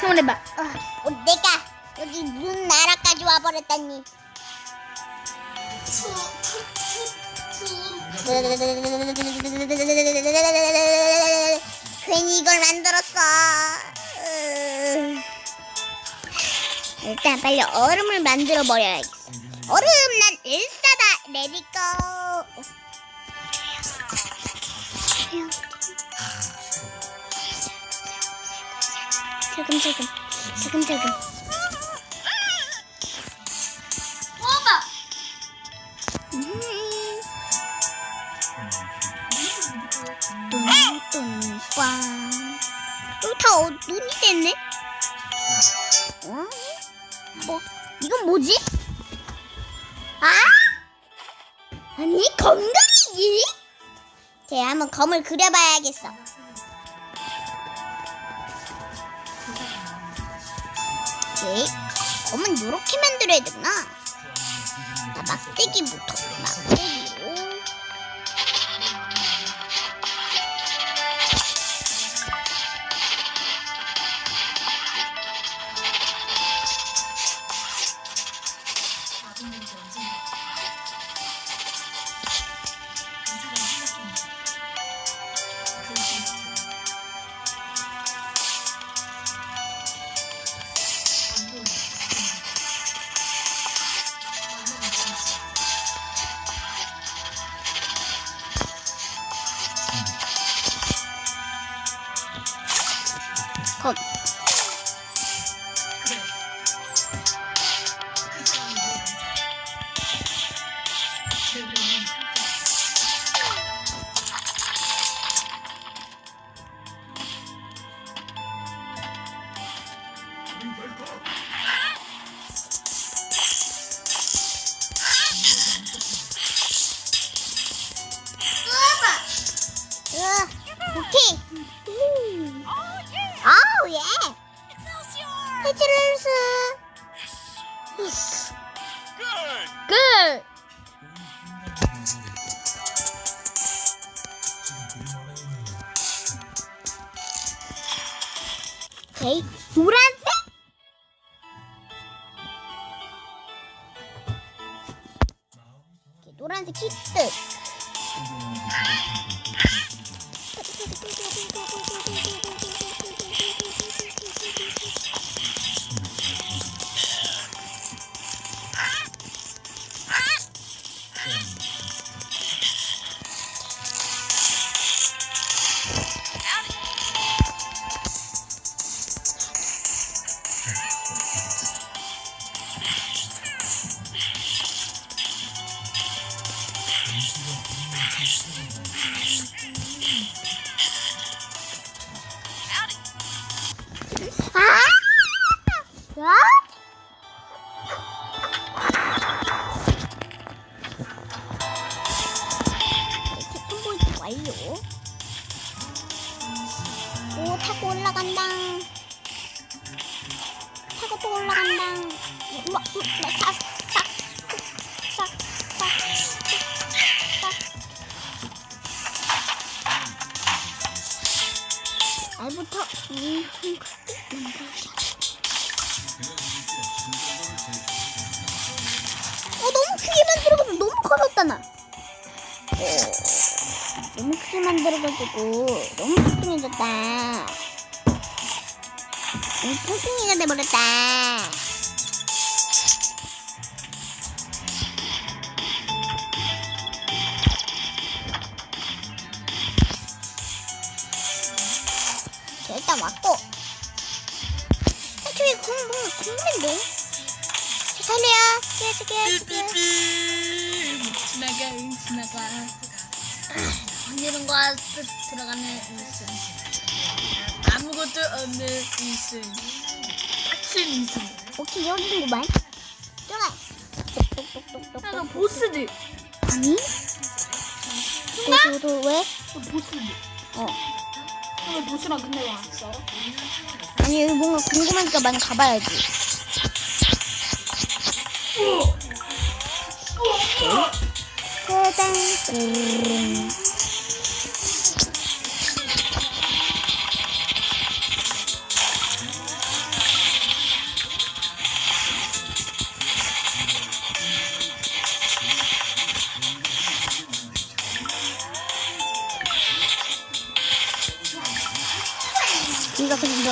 한번 해봐. 어, 내가 여기 문 나라까지 와버렸다니. 괜히 이걸 만들었어. 으. 일단 빨리 얼음을 만들어 버려야겠어. 얼음 난 일사다. 레디고. 차근차근 차근차근. 뽑아. 음. 뚱뚱빵. 어, 다 어, 눈이 됐네? 어? 뭐, 이건 뭐지? 아? 아니, 검들이지? 제 한번 검을 그려봐야겠어. 오케이. 검은 이렇게 만들어야 되구나. 자, 막대기부터. 막대기 해치를스. 끝. 오케이. 노란색. 오케이, 노란 어, 너무 크게 만들어가지고 너무 커졌다, 나. 어, 너무 크게 만들어가지고 너무 뚱뚱해졌다. 너무 뚱뚱이가 돼버렸다. 왔고. 아, 저기 공공 공인데. 깨지게. 삐삐삐. 지나가 지나가. 이런과 뜻 들어가는 웃음. 아무것도 없는 웃음. 탁신 웃음. 오케이 여기구만. 들어가. 똑똑똑똑똑. 약간 보스들. 아니? 너도 왜? 보스들. 어. 오늘 보스랑 근데 왜 왔어? 아니 뭔가 궁금하니까 많이 가봐야지. 짜잔. 지갑 생겨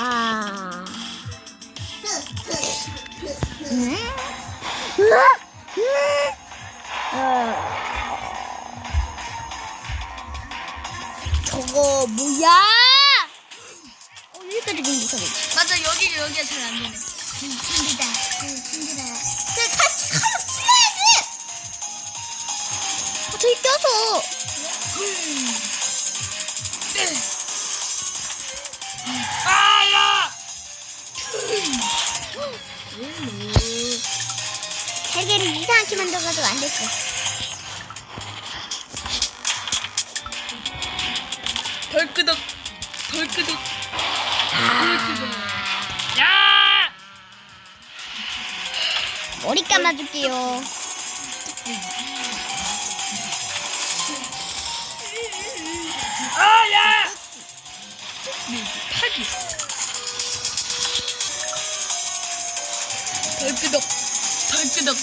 아. 음? 음? 어. 저거 뭐야? 어, 여기까지 공부 사 맞아 여기 여기가 잘 안 되네. 힘들다. 힘들어. 그 같이 껴서. 아야! 세 개를 이상하게 만들어가지고 안 됐어. 벌끄덕 벌끄덕 벌끄덕. 야! 머리 감아줄게요. 아야! 타기. 벌끄덕 벌끄덕 벌끄덕.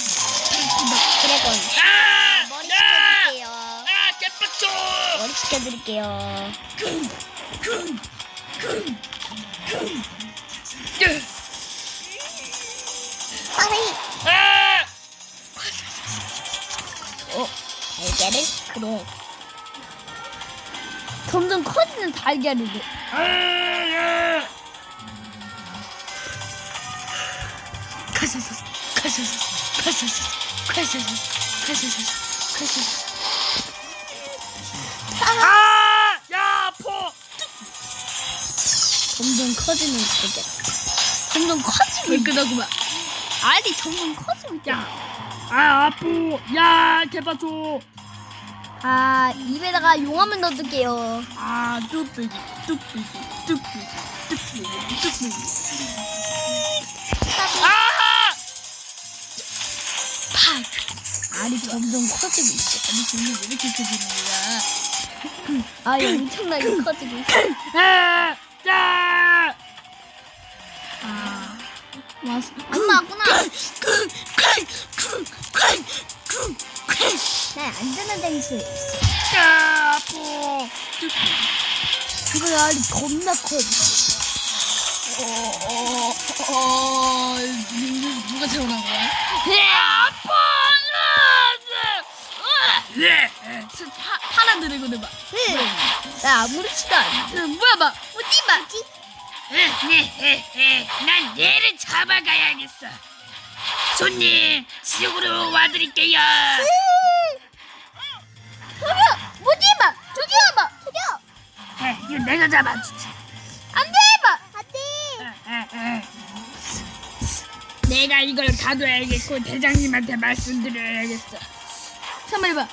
드래곤. 아! 머리 야! 시켜줄게요. 아 개빡쳐! 머리 시켜드릴게요. 예. 사이. 아! 어, 달걀을 그래. 점점 커지는. 아, 가사사사 가사사사 가사사사 가사사사 가사사사 가사사사 아! 야, 아파! 점점 커지는 달걀. 점점 커지고 있 불끄덕구만. 알이 점점 커지고 있잖아. 아, 아파! 야, 개빠져! 아, 입에다가 용암을 넣어둘게요. 아, 뚝배기, 뚝배기, 뚝배기, 뚝배기, 뚝배기. 아! 팍! 알이 점점 커지고 있어. 아니, 종이 왜 이렇게 커지는 거야? 알이 엄청나게 커지고 있어. 아! 야! 아. 왔어. 엄마 왔구나. 난 안전한 장소에 있어. 야, 아파! 그거 알이 겁나 커. 어, 어, 어, 누- 누가 태어난 거야? 아파! 네. 파, 파란 드래곤 해봐. 나 아무렇지도 않아. 응, 뭐야, 봐. 어디 맞지? 난 얘를 잡아가야겠어. 손님, 지옥으로 와드릴게요. 저기요! 뭐지 마! 저기 와봐! 저기요! 이거 내가 잡아주지. 안 돼! 마! 안 돼! 내가 이걸 가둬야겠고 대장님한테 말씀드려야겠어. 잠깐만.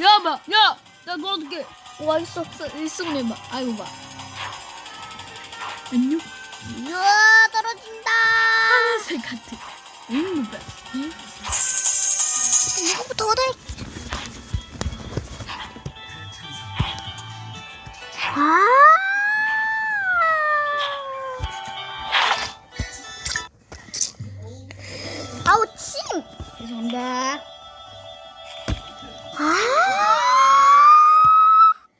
야, 봐. 야, 나 도와줄게. 와, 있어. 일승 해봐. 아이고 봐. 안녕. 우와, 떨어진다! 하늘색 같 Today. Ah!